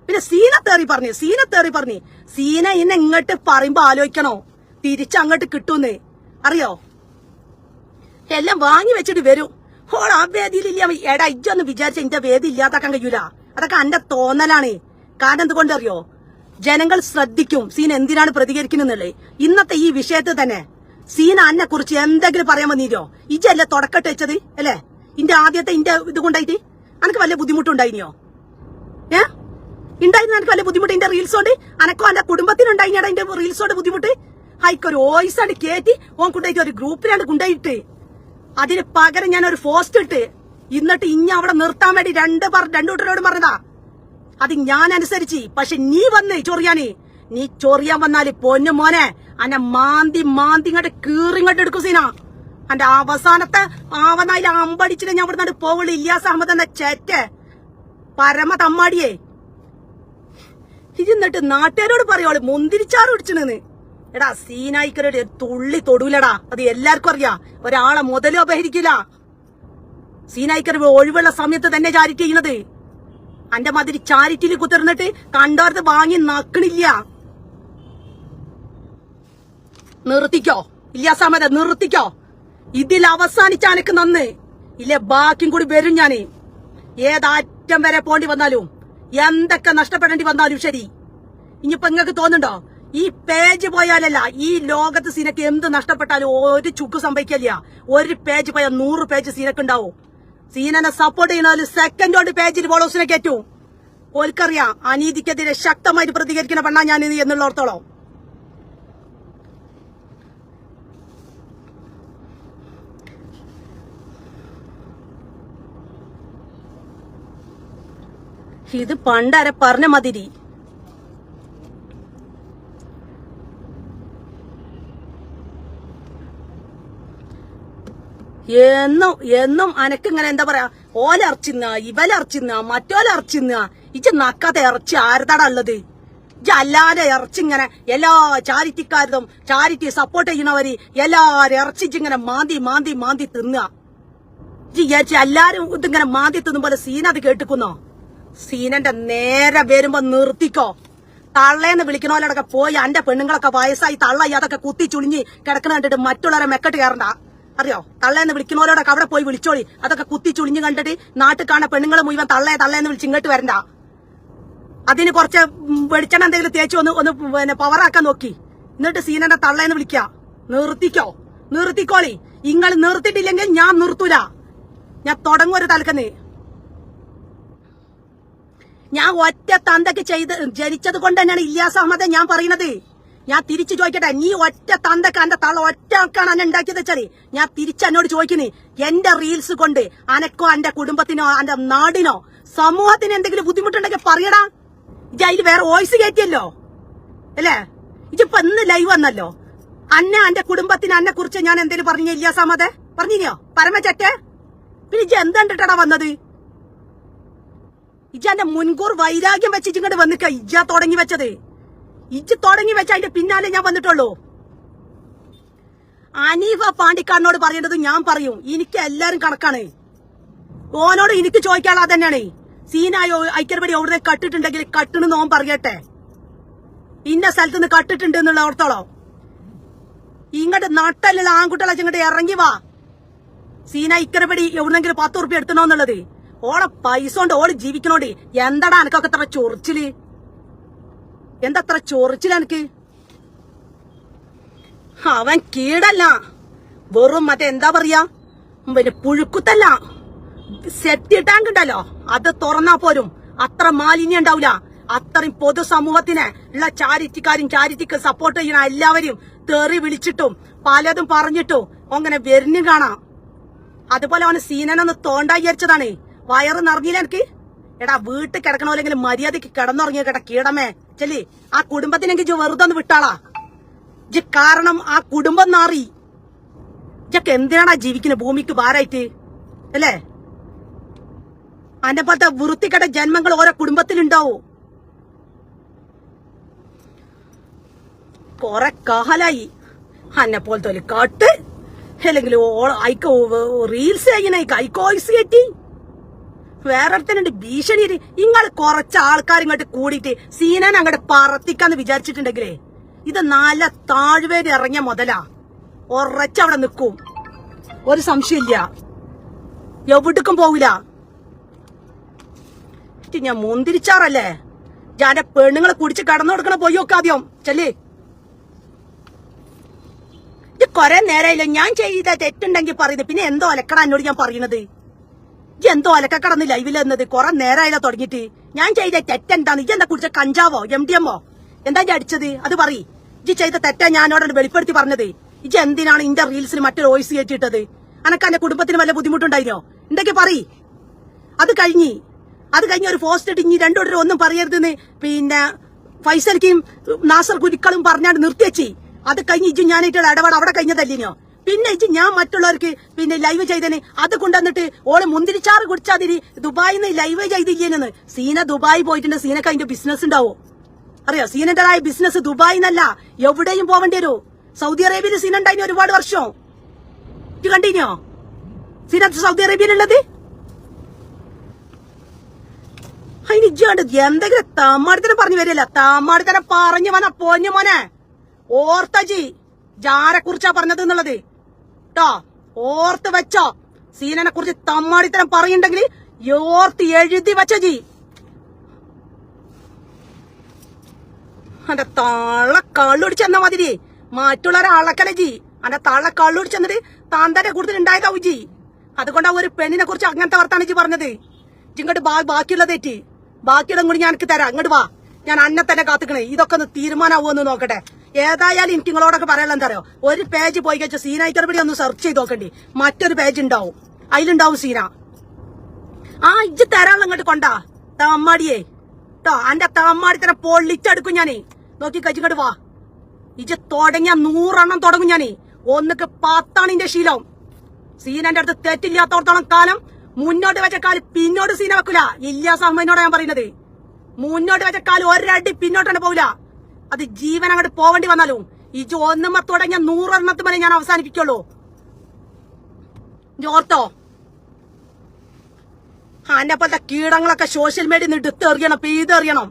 പിന്നെ സീനത്തേറി തേറി പറഞ്ഞു സീനത്തേറി തേറി പറഞ്ഞു. സീന ഇന്ന് എങ്ങോട്ട് പറയുമ്പോ ആലോചിക്കണോ? തിരിച്ച് അങ്ങോട്ട് കിട്ടൂന്ന്. അറിയോ? എല്ലാം വാങ്ങി വെച്ചിട്ട് വരും. ഹോൾ ആ വേദിയിലില്ല എടാ ഇജ്ജൊന്ന് വിചാരിച്ച എന്റെ വേദി ഇല്ലാതാക്കാൻ കഴിയൂല. അതൊക്കെ എന്റെ തോന്നലാണ്. കാരണം എന്തുകൊണ്ടറിയോ ജനങ്ങൾ ശ്രദ്ധിക്കും. സീൻ എന്തിനാണ് പ്രതികരിക്കുന്നല്ലേ ഇന്നത്തെ ഈ വിഷയത്തിൽ തന്നെ സീന അന്നെ കുറിച്ച് എന്തെങ്കിലും പറയാൻ വന്നിരോ ഇജ്ജല്ലേ തുടക്കട്ട് വെച്ചത് അല്ലേ? ഇന്റെ ആദ്യത്തെ ഇന്റെ ഇത് കൊണ്ടായിട്ട്? അനക്ക് വല്ല ബുദ്ധിമുട്ടുണ്ടായിനിയോ ഏ? ഉണ്ടായിരുന്നു എനിക്ക് വല്ല ബുദ്ധിമുട്ട്. എന്റെ റീൽസ് കൊണ്ട് അനക്കോ എന്റെ കുടുംബത്തിനുണ്ടായിനാടാ എന്റെ റീൽസ് കൊണ്ട് ബുദ്ധിമുട്ട്. ഹൈക്കൊരു വോയിസ് ആണ് കേറ്റി ഓൻ കൊണ്ടുപോയിട്ട് ഒരു ഗ്രൂപ്പിലാണ് കൊണ്ടുപോയിട്ട് അതിന് പകരം ഞാൻ ഒരു പോസ്റ്റ് ഇട്ട്. എന്നിട്ട് ഇനി അവിടെ നിർത്താൻ വേണ്ടി രണ്ട് പറ രണ്ടു കൂട്ടരോട് പറഞ്ഞതാ. അത് ഞാൻ അനുസരിച്ച്. പക്ഷെ നീ വന്ന് ചൊറിയാന്. നീ ചൊറിയാൻ വന്നാൽ പൊന്നു മോനെ. അന്നെ മാന്തി മാന്തി ഇങ്ങോട്ട് കീറിങ്ങോട്ട് എടുക്കും സീന. അന്റെ അവസാനത്തെ ആവനായിൽ അമ്പടിച്ചിട്ട് ഞാൻ ഇവിടെ നിന്ന് പോവുള്ളൂ. ഇല്ലാസ് അഹമ്മദ് എന്ന ചേറ്റ്. പരമ തമ്മാടിയേ ഇത് എന്നിട്ട് നാട്ടുകാരോട് പറയുവാൾ മുന്തിരിച്ചാറ് പിടിച്ചിണെന്ന് എടാ സീനായിക്കരുടെ തുള്ളി തൊടൂലടാ. അത് എല്ലാവർക്കും അറിയാ. ഒരാളെ മുതലും അപഹരിക്കില്ല. സീനായിക്കർ ഒഴിവുള്ള സമയത്ത് തന്നെ ചാരിറ്റി ചെയ്യണത് അന്റെ മാതിരി ചാരിറ്റിയിൽ കുത്തിർന്നിട്ട് കണ്ടോർത്ത് വാങ്ങി നക്കണില്ല. നിർത്തിക്കോ. ഇല്ല സമയത്ത് നിർത്തിക്കോ. ഇതിൽ അവസാനിച്ച അനക്ക് നന്ന്. ഇല്ലേ ബാക്കിയും കൂടി വരും ഞാൻ. ഏതാറ്റം വരെ പോണ്ടി വന്നാലും. എന്തൊക്കെ നഷ്ടപ്പെടേണ്ടി വന്നാലും ശരി. ഇനിയിപ്പോ നിങ്ങൾക്ക് തോന്നുന്നുണ്ടോ? ഈ പേജ് പോയാലല്ല ഈ ലോകത്ത് സീനക്ക് എന്ത് നഷ്ടപ്പെട്ടാലും ഒരു ചുക്ക് സംഭവിക്കില്ല ഒരു പേജ് പോയാൽ നൂറ് പേജ് സീനക്ക് ഉണ്ടാവും സീനനെ സപ്പോർട്ട് ചെയ്യണ സെക്കൻഡ് കൊണ്ട് പേജിൽ ഫോളോസിനെ കയറ്റും ഓൽക്കറിയാം അനീതിക്കെതിരെ ശക്തമായിട്ട് പ്രതികരിക്കുന്ന പെണ്ണാ ഞാൻ എന്നുള്ളോർത്തോളം. ഇത് പണ്ടാരെ പറഞ്ഞ മതിരി. എന്നും എന്നും അനക്കിങ്ങനെ എന്താ പറയാ? ഓലർച്ചിന്ന ഇവലർച്ചിന്ന മറ്റോലർച്ചിന്ന ഇച്ച നക്കാത്ത ഇറച്ചി ആരതാടാ ഉള്ളത്? ഇജ്ജ് അല്ലാതെ ഇറച്ചി ഇങ്ങനെ എല്ലാ ചാരിറ്റിക്കാരും ചാരിറ്റി സപ്പോർട്ട് ചെയ്യുന്നവര് എല്ലാരും ഇറച്ചിച്ചിങ്ങനെ മാന്തി മാന്തി മാന്തി തിന്നുക വിചാരിച്ച എല്ലാരും ഇതിങ്ങനെ മാന്തി തിന്നും പോലെ സീനത് കേട്ടിക്കുന്നോ? സീനന്റെ നേരെ വരുമ്പോ നിർത്തിക്കോ. തള്ളേന്ന് വിളിക്കണോലടക്കെ പോയി അന്റെ പെണ്ണുങ്ങളൊക്കെ വയസ്സായി തള്ളായി അതൊക്കെ കുത്തി ചുളിഞ്ഞി കിടക്കണ കണ്ടിട്ട് മറ്റുള്ളവരെ മെക്കട്ട് കയറണ്ട. അറിയോ? തള്ളേന്ന് വിളിക്കണോലോടൊക്കെ അവിടെ പോയി വിളിച്ചോളി. അതൊക്കെ കുത്തി ചുളിഞ്ഞു കണ്ടിട്ട് നാട്ടിൽ കാണാൻ പെണ്ണുങ്ങളെ മുഴുവൻ തള്ളേ തള്ളേന്ന് വിളിച്ച് ഇങ്ങോട്ട് വരണ്ട. അതിന് കുറച്ച് വെളിച്ചെണ്ണ എന്തെങ്കിലും തേച്ച് ഒന്ന് ഒന്ന് പിന്നെ പവറാക്കാൻ നോക്കി. എന്നിട്ട് സീനന്റെ തള്ളേന്ന് വിളിക്ക. നിർത്തിക്കോ. നിർത്തിക്കോളി. നിങ്ങൾ നിർത്തിട്ടില്ലെങ്കിൽ ഞാൻ നിർത്തൂല. ഞാൻ തുടങ്ങും ഒരു തലക്കന്ന്. ഞാൻ ഒറ്റ തന്തക്ക് ചെയ്ത് ജനിച്ചത് കൊണ്ട് തന്നെയാണ് ഇല്ലാസ് അഹമ്മദ് ഞാൻ പറയുന്നത്. ഞാൻ തിരിച്ചു ചോദിക്കട്ടെ നീ ഒറ്റ തന്തക്ക് എന്റെ തള്ള ഒറ്റ ആൾക്കാണ് എന്നെ ഉണ്ടാക്കിയത് വെച്ചാൽ ഞാൻ തിരിച്ച് എന്നോട് ചോദിക്കുന്നു എന്റെ റീൽസ് കൊണ്ട് അനക്കോ എന്റെ കുടുംബത്തിനോ എന്റെ നാടിനോ സമൂഹത്തിന് എന്തെങ്കിലും ബുദ്ധിമുട്ടുണ്ടെങ്കിൽ പറയടാ. ഇത് അതിൽ വേറെ വോയിസ് കയറ്റിയല്ലോ അല്ലേ? ഇജിപ്പോ ഇന്ന് ലൈവ് വന്നല്ലോ. അന്നെ എന്റെ കുടുംബത്തിന് അന്നെ കുറിച്ച് ഞാൻ എന്തെങ്കിലും പറഞ്ഞു ഇല്ലാസ് അഹമ്മദ്? പറഞ്ഞിനോ പരമചറ്റെ? പിന്നെ ഇജ എന്തുണ്ടിട്ടാ വന്നത്? ഇജന്റെ മുൻകൂർ വൈരാഗ്യം വെച്ച് ഇങ്ങോട്ട് വന്നിക്ക. ഇജ തുടങ്ങി വെച്ചത്. ഇജ് തുടങ്ങി വെച്ച അതിന്റെ പിന്നാലെ ഞാൻ വന്നിട്ടുള്ളൂ. അനീഫ പാണ്ടിക്കാടിനോട് പറയേണ്ടത് ഞാൻ പറയും. എനിക്ക് എല്ലാരും കണക്കാണ്. ഓനോട് എനിക്ക് ചോദിക്കാനുള്ള തന്നെയാണ്. സീനായോ ഐക്യർപടി എവിടെ കട്ടിട്ടുണ്ടെങ്കിൽ കട്ടണെന്ന് ഓൻ പറയട്ടെ. ഇന്ന സ്ഥലത്ത് നിന്ന് കട്ടിട്ടുണ്ട് എന്നുള്ള ഓർത്തോളോ ഇങ്ങോട്ട് നട്ടല്ല ആൺകുട്ടികളെ ഇങ്ങോട്ട് ഇറങ്ങി വാ. സീന ഇക്കരപടി എവിടെന്നെങ്കിലും പത്ത് ഉറുപ്പ്യ എടുത്തണോന്നുള്ളത് ഓളെ പൈസ കൊണ്ട് ഓൾ ജീവിക്കണോണ്ട്. എന്താടാ എനിക്കൊക്കെ ഇത്ര ചൊറിച്ചിൽ? എന്താ ചൊറിച്ചിൽ എനിക്ക് അവൻ കീടല്ല. വെറും മറ്റേ എന്താ പറയാ? പിന്നെ പുഴുക്കുത്തല്ല. സെറ്റ് ടാങ്ക് ഉണ്ടല്ലോ അത് തുറന്നാ പോരും. അത്ര മാലിന്യം ഉണ്ടാവില്ല അത്രയും പൊതുസമൂഹത്തിന് ഉള്ള ചാരിറ്റിക്കാരും ചാരിറ്റിക്ക് സപ്പോർട്ട് ചെയ്യണ എല്ലാവരും തെറി വിളിച്ചിട്ടും പലതും പറഞ്ഞിട്ടും അങ്ങനെ വരുന്നും കാണാം. അതുപോലെ അവന് സീനനൊന്ന് തോണ്ടായി വിചാരിച്ചതാണ്. വയറ് നിറഞ്ഞില്ല എനിക്ക്. എടാ വീട്ടിൽ കിടക്കണോല്ലെങ്കിൽ മര്യാദയ്ക്ക് കിടന്നുറങ്ങിയ കേട്ട കീടമേ. ചെല്ലി ആ കുടുംബത്തിനെങ്കിൽ വെറുതെ ഒന്ന് വിട്ടാളാ. ജി കാരണം ആ കുടുംബം നാറി. ഇജ്ജൊക്കെ എന്തിനാടാ ജീവിക്കുന്നത് ഭൂമിക്ക് ഭാരായിട്ട്. അല്ലേ? അന്റെ പോലത്തെ വൃത്തിക്കെട്ട ജന്മങ്ങൾ ഓരോ കുടുംബത്തിലുണ്ടാവും. കൊറേ കാലായി. അന്നെ പോലത്തെ കട്ട്. അല്ലെങ്കിൽ ഐക്കോ റീൽസ് ചെയ്യണ ഐക്കോയ്സ് കയറ്റി വേറൊരുത്തനുണ്ട്. ഭീഷണി നിങ്ങൾ കുറച്ച് ആൾക്കാർ ഇങ്ങോട്ട് കൂടിയിട്ട് സീനൻ അങ്ങോട്ട് പറത്തിക്കാന്ന് വിചാരിച്ചിട്ടുണ്ടെങ്കിലേ ഇത് നല്ല താഴ്വേര് ഇറങ്ങിയ മുതലാ. ഉറച്ചവിടെ നിൽക്കും. ഒരു സംശയമില്ല. എവിടേക്കും പോവില്ല. ഞാൻ മുന്തിരിച്ചാറല്ലേ? ഞാൻ പെണ്ണുങ്ങളെ കുടിച്ച് കടന്നു കൊടുക്കണ പോയി നോക്ക് ആദ്യം. ചെല്ലേ. ഇത് കൊറേ നേരമായില്ല ഞാൻ ചെയ്ത തെറ്റുണ്ടെങ്കിൽ പറയുന്നത്. പിന്നെ എന്തോ അലക്കട എന്നോട് ഞാൻ പറയണത് എന്തോ അലക്കക്കടന്ന് ലൈവിൽ എന്നത് കൊറേ നേരമായില്ല തുടങ്ങിയിട്ട്. ഞാൻ ചെയ്ത തെറ്റെന്താന്ന് ഇജ്ജ് എന്താ കുടിച്ച കഞ്ചാവോ എം ഡി എമ്മോ എന്താ ഇജ്ജ് അടിച്ചത്? അത് പറ. ഇജ്ജ് ചെയ്ത തെറ്റാ ഞാനോട് വെളിപ്പെടുത്തി പറഞ്ഞത്. ഇജ്ജ് എന്തിനാണ് ഇന്റെ റീൽസിന് മറ്റൊരു വോയിസ് കയറ്റിയിട്ടത് അനക്ക് എന്റെ കുടുംബത്തിന് വല്ല ബുദ്ധിമുട്ടുണ്ടായിരുന്നോ? എന്തൊക്കെ പറ. അത് കഴിഞ്ഞ് അത് കഴിഞ്ഞ ഒരു പോസ്റ്റ് ഇട്ട് ഇനി രണ്ടോടൊരു ഒന്നും പറയരുതെന്ന് പിന്നെ ഫൈസൽക്കും നാസർ കുരുക്കളും പറഞ്ഞാണ്ട് നിർത്തിവെച്ചി. അത് കഴിഞ്ഞ് ഇജ്ജ് ഞാനായിട്ടുള്ള ഇടപാട് അവിടെ കഴിഞ്ഞതല്ലിനോ? പിന്നെ ഇജ്ജ് ഞാൻ മറ്റുള്ളവർക്ക് പിന്നെ ലൈവ് ചെയ്തേന്. അത് കൊണ്ടുവന്നിട്ട് ഓൾ മുന്തിരിച്ചാറ് കുടിച്ചാതിരി ദുബായിൽ ലൈവ് ചെയ്തില്ലേന്ന് സീന ദുബായി പോയിട്ടുണ്ട്. സീനക്ക് അതിന്റെ ബിസിനസ് ഉണ്ടാവോ? അറിയോ? സീനന്റേതായ ബിസിനസ് ദുബായി എന്നല്ല എവിടെയും പോവേണ്ടി വരൂ. സൗദി അറേബ്യയിൽ സീന ഉണ്ടായിന് ഒരുപാട് വർഷം. ഇത് കണ്ടിനോ? സീന സൗദി അറേബ്യയിലുള്ളത്? അതിന് ഇജ്ജാണ്ട് എന്തെങ്കിലും തമ്മാടത്തിനെ പറഞ്ഞു വരില്ല തമ്മാടത്തിനെ പറഞ്ഞു മോനെ പോഞ്ഞു മോനെ. ഓർത്തജി ജാരെ കുറിച്ചാ പറഞ്ഞത് എന്നുള്ളത്. ട്ടോ ഓർത്ത് വെച്ചോ. സീനനെ കുറിച്ച് തമ്മാടിത്തരം പറയുണ്ടെങ്കിൽ ഓർത്ത് എഴുതി വെച്ചോ ജി. അന്റെ തള്ള കള്ളുടിച്ചെന്ന മതിരി മറ്റുള്ളവരെ അളക്കല ജി. അന്റെ തള്ള കള്ളുടിച്ചെന്നിട്ട് താന്തന്റെ കൂടുതൽ ഉണ്ടായതാവും ജി. അതുകൊണ്ടാ ഒരു പെണ്ണിനെ കുറിച്ച് അങ്ങനത്തെ വർത്താണ് ജി പറഞ്ഞത്. ഇങ്ങോട്ട് ബാക്കിയുള്ളത് തെറ്റ്. ബാക്കിയുള്ള കൂടി ഞാൻ എനിക്ക് തരാം. അങ്ങോട്ട് വാ. ഞാൻ അന്നെ തന്നെ കാത്തുക്കണേ. ഇതൊക്കെ ഒന്ന് തീരുമാനമാവുമെന്ന് നോക്കട്ടെ. ഏതായാലും എനിക്ക് നിങ്ങളോടൊക്കെ പറയാനുള്ള എന്താ അറിയോ ഒരു പേജ് പോയി കഴിച്ചാൽ കഴിച്ച പിടി ഒന്ന് സെർച്ച് ചെയ്ത് നോക്കണ്ടി. മറ്റൊരു പേജ് ഉണ്ടാവും അതിലുണ്ടാവും സീന ആ. ഇജ്ജ് തരാനുള്ള ഇങ്ങോട്ട് കൊണ്ടാ. തമ്മാടിയേ. ട്ടോ അന്റെ തമ്മാടി തന്നെ പൊള്ളിച്ചെടുക്കും ഞാനേ. നോക്കി കഴിച്ചിങ്ങോട്ട് വാ. ഇജ്ജ് തുടങ്ങിയ നൂറെണ്ണം തുടങ്ങും ഞാനേ. ഒന്നൊക്കെ പത്താണ് ഇന്റെ ശീലം. സീനന്റെ അടുത്ത് തെറ്റില്ലാത്തോടത്തോളം കാലം മുന്നോട്ട് വെച്ച കാൽ പിന്നോട്ട് സീന വെക്കൂല. ഇല്ലാസ് അഹമ്മദിനോടാ ഞാൻ പറയുന്നത്. മുന്നോട്ട് വെച്ച കാൽ ഒരടി പിന്നോട്ടാണ് പോവില്ല. അത് ജീവൻ അങ്ങോട്ട് പോവേണ്ടി വന്നാലും ഈ ഒന്നുമ്മ തുടങ്ങിയ നൂറെണ്ണത്ത് വരെ ഞാൻ അവസാനിപ്പിക്കുള്ളൂ. ഓർത്തോ? അന്നെ പോലത്തെ കീടങ്ങളൊക്കെ സോഷ്യൽ മീഡിയ എടുത്തെറിയണം പീതെറിയണം.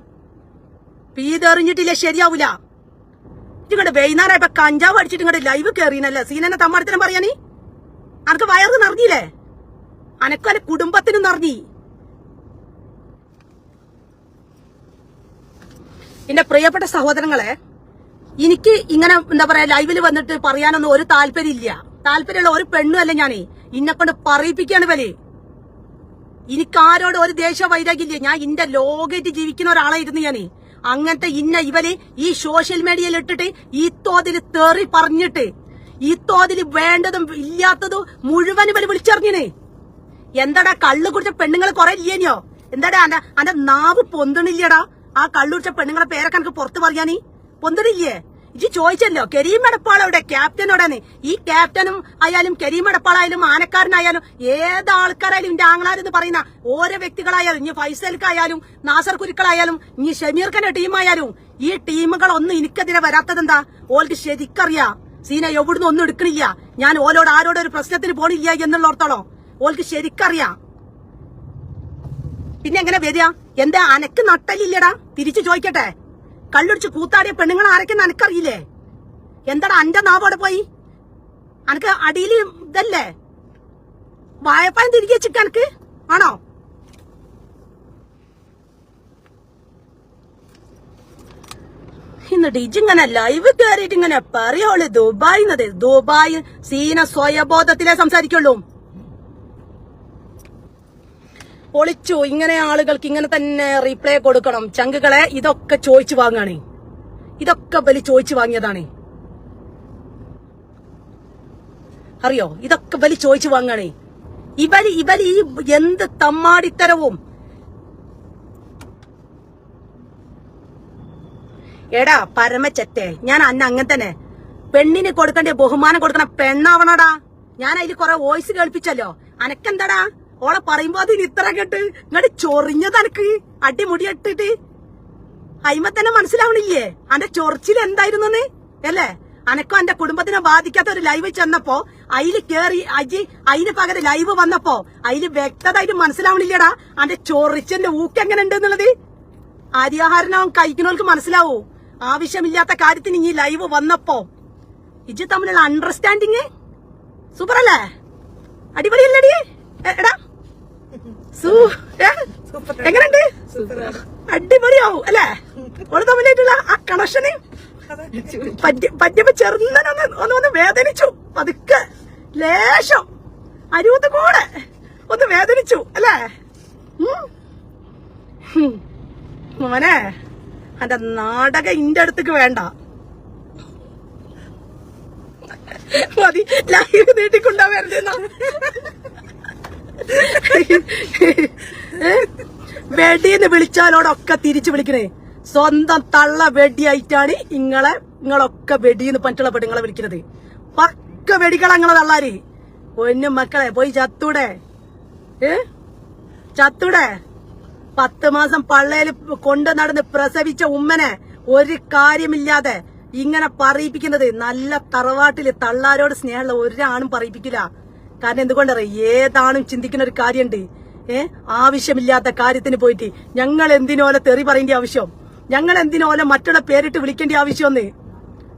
പീതെറിഞ്ഞിട്ടില്ല ശരിയാവൂല. ഇങ്ങോട്ട് വൈകുന്നേരം ഇപ്പൊ കഞ്ചാവ് അടിച്ചിട്ട് ഇങ്ങോട്ട് ലൈവ് കയറിയനല്ലേ സീനനെ തമ്മാടത്തിനും പറയാനീ അനക്ക് വയറ് നിറഞ്ഞില്ലേ? അനക്കും അന്റെ കുടുംബത്തിനും നിറഞ്ഞി. എന്റെ പ്രിയപ്പെട്ട സഹോദരങ്ങളെ എനിക്ക് ഇങ്ങനെ എന്താ പറയാ ലൈവിൽ വന്നിട്ട് പറയാനൊന്നും ഒരു താല്പര്യമില്ല. താല്പര്യമുള്ള ഒരു പെണ്ണും അല്ല ഞാനേ. ഇന്നെ കൊണ്ട് പറയിപ്പിക്കാണ് വലിയ എനിക്ക് ആരോട് ഒരു ദേശ വൈരാഗ്യമില്ല ഞാൻ ഇന്റെ ലോകമായിട്ട് ജീവിക്കുന്ന ഒരാളായിരുന്നു ഞാനേ. അങ്ങനത്തെ ഇന്ന ഇവർ ഈ സോഷ്യൽ മീഡിയയിൽ ഇട്ടിട്ട് ഈ തോതിൽ തെറി പറഞ്ഞിട്ട് ഈ തോതിൽ വേണ്ടതും ഇല്ലാത്തതും മുഴുവൻ ഇവർ വിളിച്ചറിഞ്ഞിനെ. എന്താടാ കള്ളു കുടിച്ച പെണ്ണുങ്ങൾ കൊറേ ഇല്ലേനോ എന്താടാ അന്റെ നാവ് പൊന്തണില്ലടാ? ആ കള്ളു പെണ്ണുങ്ങളെ പേരൊക്കെ എനിക്ക് പുറത്ത് പറയാനീ പൊന്തണില്ലേ ഇജി ചോദിച്ചല്ലോ കരീം എടപ്പാളവിടെ ക്യാപ്റ്റനോടാണ് ഈ ക്യാപ്റ്റനും ആയാലും കരീം എടപ്പാളായാലും ആനക്കാരനായാലും ഏത് ആൾക്കാരായാലും ഇന്റെ ആങ്ങളാരെന്ന് പറയുന്ന ഓരോ വ്യക്തികളായാലും ഇനി ഫൈസൽക്കായാലും നാസർ കുരുക്കളായാലും ഇനി ഷമീർഖന്റെ ടീമായാലും ഈ ടീമുകളൊന്നും എനിക്കെതിരെ വരാത്തതെന്താ? ഓൾക്ക് ശരിക്കറിയാം. സീന എവിടുന്ന് ഒന്നും എടുക്കണില്ല. ഞാൻ ഓലോട് ആരോടൊരു പ്രശ്നത്തിന് പോണില്ല എന്നുള്ളോർത്തോളം ഓൾക്ക് ശരിക്കറിയാം. പിന്നെ എങ്ങനെ വരിക? എന്താ അനക്ക് നട്ടലില്ലടാ? തിരിച്ചു ചോദിക്കട്ടെ. കള്ളുടിച്ച് കൂത്താടിയ പെണ്ണുങ്ങൾ ആരൊക്കെ അനക്കറിയില്ലേ? എന്താടാ അന്റെ നാവോടെ പോയി? അനക്ക് അടിയിൽ ഇതല്ലേ? വായപ്പായം തിരികെ വെച്ചിട്ട് അനക്ക്? ആണോ? എന്നിട്ട് ഇജിങ്ങനെ ലൈവ് കയറിയിട്ട് ഇങ്ങനെ പറയുള്ളൂ ദുബായിന്നത് ദുബായ് സീന സ്വയബോധത്തിലേ സംസാരിക്കുള്ളൂ. പൊളിച്ചു. ഇങ്ങനെ ആളുകൾക്ക് ഇങ്ങനെ തന്നെ റീപ്ലേ കൊടുക്കണം. ചങ്കുകളെ ഇതൊക്കെ ചോദിച്ചു വാങ്ങാണ്. ഇതൊക്കെ ബലി ചോദിച്ചു വാങ്ങിയതാണ്. അറിയോ? ഇതൊക്കെ ബലി ചോദിച്ചു വാങ്ങാണ്. ഇവർ ഇവർ ഈ എന്ത് തമ്മാടിത്തരവും. എടാ പരമച്ചത്തെ ഞാൻ അന്ന അങ്ങനെ തന്നെ. പെണ്ണിന് കൊടുക്കേണ്ട ബഹുമാനം കൊടുക്കണ പെണ്ണാവണടാ? ഞാൻ അതിൽ കുറെ വോയിസ് കേൾപ്പിച്ചല്ലോ. അനക്കെന്താടാ? ഓളെ പറയുമ്പോ അതിന് ഇത്ര കേട്ട് ഇങ്ങോട്ട് ചൊറിഞ്ഞത് അനക്ക് അടിമുടി ഇട്ടിട്ട് അയിമ തന്നെ മനസ്സിലാവണില്ലേ? അന്റെ ചൊറിച്ചിൽ എന്തായിരുന്നു അല്ലേ? അനക്കും എന്റെ കുടുംബത്തിനെ ബാധിക്കാത്ത ഒരു ലൈവ് ചെന്നപ്പോ അയിൽ കേറി അജി അയിന് പകരം ലൈവ് വന്നപ്പോ അതിൽ വ്യക്തതായിട്ട് മനസ്സിലാവണില്ലേടാ? അന്റെ ചൊറിച്ചന്റെ ഊക്ക് എങ്ങനെ ഉണ്ട് എന്നുള്ളത് അരിയാഹാരനാവും കഴിക്കുന്നവർക്ക് മനസ്സിലാവൂ. ആവശ്യമില്ലാത്ത കാര്യത്തിന് ഈ ലൈവ് വന്നപ്പോ ഇജ് തമ്മിലുള്ള അണ്ടർസ്റ്റാൻഡിങ് സൂപ്പർ അല്ലേ? എടാ? എങ്ങനെയുണ്ട്? അടിപൊളിയാവും അല്ലേ? ഓൾ തമ്മിലായിട്ടുള്ള ആ കണക്ഷന് പറ്റിയപ്പോ ചെറുന്നനൊന്ന് ഒന്ന് ഒന്ന് വേദനിച്ചു പതുക്കെ ലേശം അരുവത്ത് കൂടെ ഒന്ന് വേദനിച്ചു അല്ലേ. മോനെ അന്റെ നാടക ഇന്റെ അടുത്തേക്ക് വേണ്ട. മതി ലൈവ് നീട്ടിക്കൊണ്ടാവരുതെന്നാ വെടിന്ന് വിളിച്ചാലോടൊക്കെ തിരിച്ചു വിളിക്കണേ. സ്വന്തം തള്ള വെടി ആയിട്ടാണ് ഇങ്ങളെ നിങ്ങളൊക്കെ വെടിന്ന് പറ്റുള്ള പെണ്ണുങ്ങളെ വിളിക്കുന്നത് പക്ക വെടികളാ നിങ്ങളെ തള്ളാര്. പൊന്നും മക്കളെ പോയി ചത്തൂടെ. ഏ? ചത്തൂടെ? പത്ത് മാസം പള്ളയിൽ കൊണ്ടു നടന്ന് പ്രസവിച്ച ഉമ്മനെ ഒരു കാര്യമില്ലാതെ ഇങ്ങനെ പറയിപ്പിക്കുന്നത് നല്ല തറവാട്ടിൽ തള്ളാരോട് സ്നേഹമുള്ള ഒരാണും പറയിപ്പിക്കില്ല. കാരണം എന്തുകൊണ്ടറിയാം ഏതാണും ചിന്തിക്കുന്ന ഒരു കാര്യമുണ്ട് ഏ? ആവശ്യമില്ലാത്ത കാര്യത്തിന് പോയിട്ട് ഞങ്ങൾ എന്തിനോലെ തെറി പറയേണ്ട ആവശ്യം? ഞങ്ങൾ എന്തിനോലെ മറ്റുള്ള പേരിട്ട് വിളിക്കേണ്ട ആവശ്യമൊന്ന്?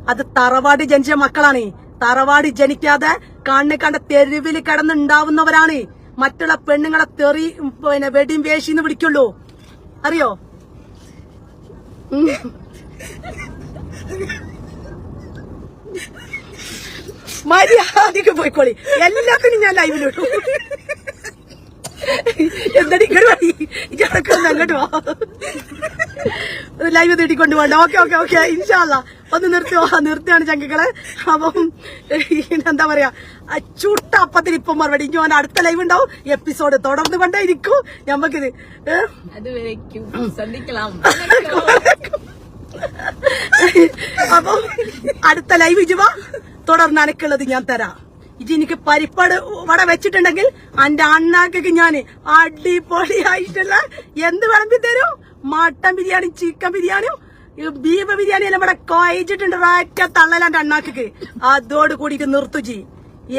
അത് തറവാട് ജനിച്ച മക്കളാണ്. തറവാട് ജനിക്കാതെ കണ്ണ് കണ്ട തെരുവിൽ കിടന്നുണ്ടാവുന്നവരാണ്. മറ്റുള്ള പെണ്ണുങ്ങളെ തെറി പിന്നെ വെടിയും വേശിന്ന് വിളിക്കുള്ളൂ. അറിയോ. മര്യാദയ്ക്ക് പോയിക്കോളി. എല്ലാത്തിനും ഞാൻ ലൈവിലിട്ടു എന്നിട്ട് ഇങ്ങോട്ട് മതി അങ്ങോട്ട് പോവാം ലൈവ് തീട്ടിക്കൊണ്ട് പോകണ്ട. ഓക്കെ ഓക്കെ ഓക്കെ ഇൻഷാല്ല ഒന്ന് നിർത്തിയോ നിർത്തിയാണ് ചങ്കിക്കളെ അപ്പം എന്താ പറയാ? ചുട്ട അപ്പത്തിന് ഇപ്പം മറുപടി. ഇനി ഓൻ അടുത്ത ലൈവ് ഉണ്ടാവും. എപ്പിസോഡ് തുടർന്ന് കൊണ്ടേ ഇരിക്കും. ഞമ്മക്കിത് [laughs] അപ്പം അടുത്ത ലൈവ് ഇജുവാ തുടർന്ന് അനക്കുള്ളത് ഞാൻ തരാം. ഇത് എനിക്ക് പരിപ്പാട് വട വെച്ചിട്ടുണ്ടെങ്കിൽ എന്റെ അണ്ണാക്കൊക്കെ ഞാൻ അടിപൊളിയായിട്ടുള്ള എന്ത് വിളമ്പി തരും? മട്ടൻ ബിരിയാണി ചിക്കൻ ബിരിയാണിയും ബീഫ് ബിരിയാണി എല്ലാം ഇവിടെ കൊയച്ചിട്ടുണ്ട് ഒറ്റ തള്ളലാന്റെ അണ്ണാക്കൊക്കെ. അതോട് കൂടിയിട്ട് നിർത്തു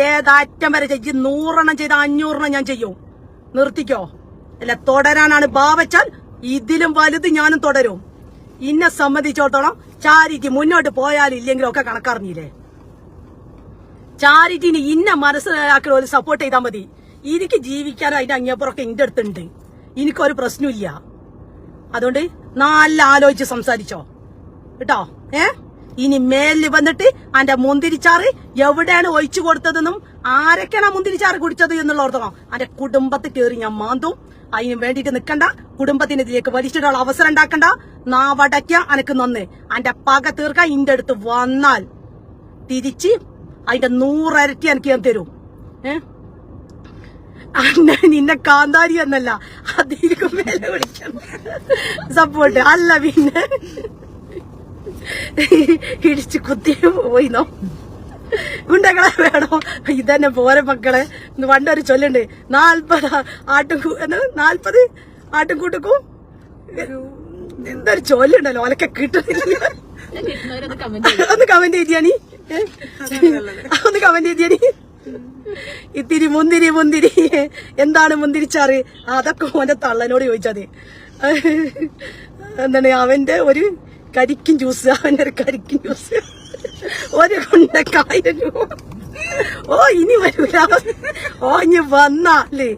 ഏതാറ്റം വരെ ചെയ്യും. നൂറെണ്ണം ചെയ്ത അഞ്ഞൂറെണ്ണം ഞാൻ ചെയ്യും. നിർത്തിക്കോ? അല്ല തുടരാനാണ് ഭാവച്ചാൽ ഇതിലും വലുത് ഞാനും തുടരും. ഇന്നെ സംബന്ധിച്ചിടത്തോളം ചാരിക്ക് മുന്നോട്ട് പോയാലും ഇല്ലെങ്കിലും ഒക്കെ കണക്കറിഞ്ഞില്ലേ? ചാരിറ്റിന് ഇന്ന മനസ്സിലാക്കുന്ന ഒരു സപ്പോർട്ട് ചെയ്താൽ മതി. എനിക്ക് ജീവിക്കാനും അതിന്റെ അങ്ങേപ്പുറമൊക്കെ എന്റെ അടുത്തുണ്ട്. എനിക്കൊരു പ്രശ്നമില്ല അതുകൊണ്ട് നല്ല ആലോചിച്ച് സംസാരിച്ചോ. കേട്ടോ? ഏ? ഇനി മേലിൽ വന്നിട്ട് അന്റെ മുന്തിരിച്ചാറ് എവിടെയാണ് ഒഴിച്ചു കൊടുത്തതെന്നും ആരൊക്കെയാണ് ആ മുന്തിരിച്ചാറ് കുടിച്ചത് എന്നുള്ള ഓർത്തണം അന്റെ കുടുംബത്തിൽ കയറി ഞാൻ മാന്തും. അതിന് വേണ്ടിയിട്ട് നിൽക്കണ്ട കുടുംബത്തിന് ഇതിലേക്ക് വലിച്ചിട്ടുള്ള അവസരം ഉണ്ടാക്കണ്ട. നാവടയ്ക്ക അനക്ക് നന്ന്. അന്റെ പക തീർക്കാൻ ഇന്റെ അടുത്ത് വന്നാൽ തിരിച്ച് അതിന്റെ നൂറരട്ടി എനിക്ക് ഞാൻ തരും. ഏ? അന്ന നിന്നെ കാന്താരി എന്നല്ല അതിരിക്കും വില വിളിക്കണം. സപ്പോർട്ട് അല്ല പിന്നെ. ഇടിച്ച് കുത്തി പോയിന്നോ ഉണ്ടകളെ വേണോ? ഇതന്നെ പോരെ മക്കളെ. പണ്ടൊരു ചൊല്ലുണ്ട് നാൽപ്പത് ആട്ടും നാൽപ്പത് ആട്ടും കൂട്ടുക്കും എന്തൊരു ചൊല്ലുണ്ടല്ലോ ഓലൊക്കെ കിട്ടുന്നില്ല. ഒന്ന് കമന്റ് ഒന്ന് നീ ഒന്ന് കമന്റ് ചെയ്തിയാണി ഇത്തിരി മുന്തിരി മുന്തിരി. എന്താണ് മുന്തിരിച്ചാറ്? അതൊക്കെ ഓന്റെ തള്ളനോട് ചോദിച്ചത് എന്താണ് അവന്റെ ഒരു കരിക്കും ജ്യൂസ് അവന്റെ ഒരു കരിക്കും ജ്യൂസ് ഒരു കൊണ്ടക്കായിരം ഓ ഇനി വരൂല. ഓ ഇനി വന്നാലേ.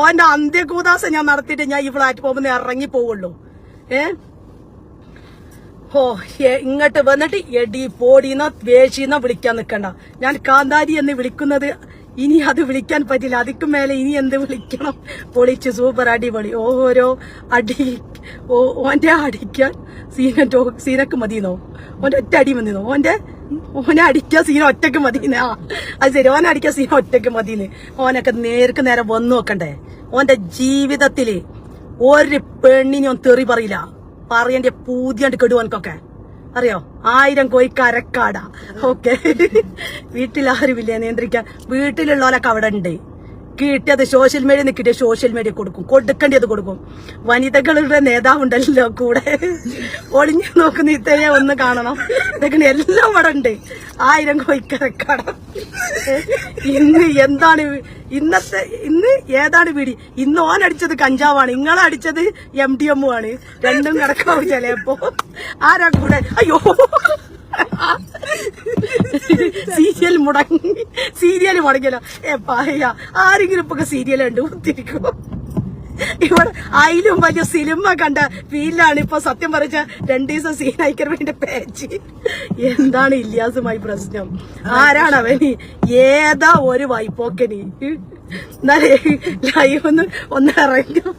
ഓന്റെ അന്ത്യകൂദാശ ഞാൻ നടത്തിയിട്ട് ഞാൻ ഈ പ്ലാറ്റ്ഫോമിൽ നിന്ന് ഇറങ്ങി പോവുള്ളൂ. ഏ? ഓ ഇങ്ങോട്ട് വന്നിട്ട് എടി പോടിന്നോ ദ്വേഷിന്നോ വിളിക്കാൻ നിൽക്കണ്ട ഞാൻ കാന്താരി എന്ന് വിളിക്കുന്നത് ഇനി അത് വിളിക്കാൻ പറ്റില്ല. അതിക്കും മേലെ ഇനി എന്ത് വിളിക്കണം? പൊളിച്ച് സൂപ്പർ അടിപൊളി. ഓരോ അടി ഓന്റെ അടിക്കാൻ സീന സീനക്ക് മതിയെന്നോ ഓന്റെ ഒറ്റ അടി മതിയെന്നോ ഓന്റെ ഓനെ അടിക്കാൻ സീന ഒറ്റയ്ക്ക് മതിയെന്ന് ആ അത് ശരി. ഓനെ അടിക്കാൻ സീന ഒറ്റയ്ക്ക് മതിയെന്ന് ഓനൊക്കെ നേർക്ക് നേരെ വന്നു നോക്കണ്ടേ? ഓന്റെ ജീവിതത്തിൽ ഒരു പെണ്ണിനെ ഒന്ന് തെറി പറയില്ല. പറയണ്ട പൂതിയാണ്ട് കെടുവാൻകൊക്കെ അറിയോ? ആയിരം കോയി കരക്കാടാ ഓക്കെ. വീട്ടിൽ ഇല്ല നിയന്ത്രിക്കാൻ. വീട്ടിലുള്ളവരൊക്കെ അവിടെ ഉണ്ട് കിട്ടിയത് സോഷ്യൽ മീഡിയ കിട്ടിയ സോഷ്യൽ മീഡിയ കൊടുക്കും. കൊടുക്കേണ്ടത് കൊടുക്കും. വനിതകളുടെ നേതാവുണ്ടല്ലോ കൂടെ. ഒളിഞ്ഞു നോക്കുന്ന ഇത്തയെ ഒന്ന് കാണണം. ഇതൊക്കെ എല്ലാം അവിടെ ഉണ്ട്. ആയിരം കോഴിക്കരക്കാട ഇന്ന് എന്താണ് ഇന്നത്തെ ഇന്ന് ഏതാണ് പിടി? ഇന്ന് ഓൻ അടിച്ചത് കഞ്ചാവാണ്. ഇങ്ങളെ അടിച്ചത് എം ഡി എം ആണ്. രണ്ടും കിടക്കാവും ചിലപ്പോ. ആരാ കൂടെ? അയ്യോ. സീരിയൽ മുടങ്ങി. സീരിയൽ മുടങ്ങിയല്ലോ. ഏ പായ. ആരെങ്കിലും ഇപ്പൊ സീരിയൽ കണ്ടു കുത്തിരിക്കും ഇവിടെ അതിലും വലിയ സിനിമ കണ്ട ഫീലാണ് ഇപ്പൊ സത്യം പറഞ്ഞ രണ്ടു ദിവസം സീനായിക്കർ വേണ്ടി പേച്ച് എന്താണ് ഇല്ലാസുമായി പ്രശ്നം? ആരാണ് അവന്? ഏതാ ഒരു വൈപ്പോക്കനി എന്നാലേ ലൈവ് ഒന്ന് ഒന്ന് ഇറങ്ങും.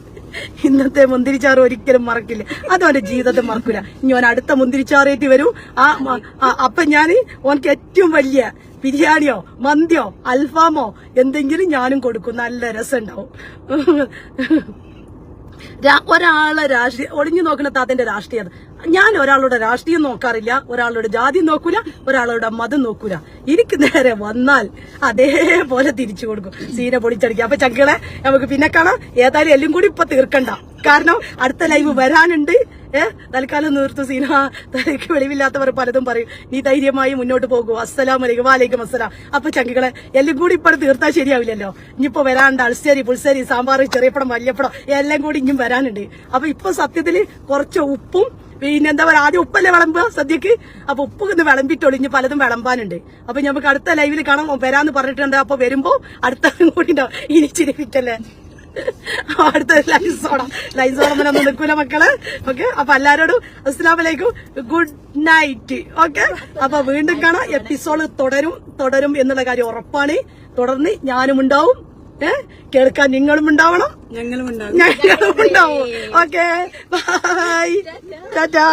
ഇന്നത്തെ മുന്തിരിച്ചാറ് ഒരിക്കലും മറക്കില്ല. അതും എന്റെ ജീവിതത്തെ മറക്കില്ല ഇനി ഓൻ അടുത്ത മുന്തിരിച്ചാറേറ്റ് വരും. ആ അപ്പൊ ഞാൻ ഓനക്ക് ഏറ്റവും വലിയ ബിരിയാണിയോ മന്തിയോ അൽഫാമോ എന്തെങ്കിലും ഞാനും കൊടുക്കും. നല്ല രസം ഉണ്ടാവും രാ- ഒരാളെ രാഷ്ട്രീയ ഒളിഞ്ഞു നോക്കുന്ന താത്തന്റെ രാഷ്ട്രീയം ഞാൻ ഒരാളുടെ രാഷ്ട്രീയം നോക്കാറില്ല ഒരാളുടെ ജാതി നോക്കൂല ഒരാളുടെ മതം നോക്കൂല. എനിക്ക് നേരെ വന്നാൽ അതേപോലെ തിരിച്ചു കൊടുക്കും. സീന പൊടിച്ചടിക്കുക അപ്പൊ ചങ്കളെ നമുക്ക് പിന്നെ കാണാം. ഏതായാലും എല്ലാം കൂടി ഇപ്പൊ തീർക്കണ്ട. കാരണം അടുത്ത ലൈവ് വരാനുണ്ട്. ഏഹ് തൽക്കാലം നിർത്തു സീന. തലയ്ക്ക് വെളിവില്ലാത്തവർ പലതും പറയും. നീ ധൈര്യമായി മുന്നോട്ട് പോകൂ. അസ്സലാം വലൈക്കും വാലേക്കും അസ്സലാം. അപ്പൊ ചങ്കികളെ എല്ലാം കൂടി ഇപ്പോഴും തീർത്താൽ ശരിയാവില്ലല്ലോ? ഇനിയിപ്പോ വരാണ്ട് അൾസരി പുൾസരി സാമ്പാർ ചെറിയപ്പടം വലിയപ്പടം എല്ലാം കൂടി ഇനിയും വരാനുണ്ട്. അപ്പൊ ഇപ്പൊ സത്യത്തിൽ കുറച്ച് ഉപ്പും പിന്നെ എന്താ പറയാ ആദ്യം ഉപ്പല്ലേ വിളമ്പുക സദ്യക്ക്? അപ്പൊ ഉപ്പ് ഒന്ന് വിളമ്പിട്ടോളൂ. ഇനി പലതും വിളമ്പാനുണ്ട്. അപ്പൊ നമുക്ക് അടുത്ത ലൈവിൽ കാണാം. വരാന്ന് പറഞ്ഞിട്ടുണ്ട്. അപ്പൊ വരുമ്പോ അടുത്ത [laughs] കൂടി ഉണ്ടാവും ഇനി ചിരിപ്പിക്കല്ലേ അടുത്ത ഓടാം. ലൈൻ സോഡ ഒന്നും നിൽക്കൂല മക്കൾ. ഓക്കെ അപ്പൊ എല്ലാരോടും അസ്സലാമലൈക്കും ഗുഡ് നൈറ്റ് ഓക്കെ അപ്പൊ വീണ്ടും കാണാം. എപ്പിസോഡ് തുടരും. തുടരും എന്നുള്ള കാര്യം ഉറപ്പാണ്. തുടർന്ന് ഞാനും ഉണ്ടാവും. ഏഹ് കേൾക്കാൻ നിങ്ങളും ഉണ്ടാവണം. ഞങ്ങളും ഉണ്ടാകും ഞങ്ങളും ഉണ്ടാവും. Okay bye Tata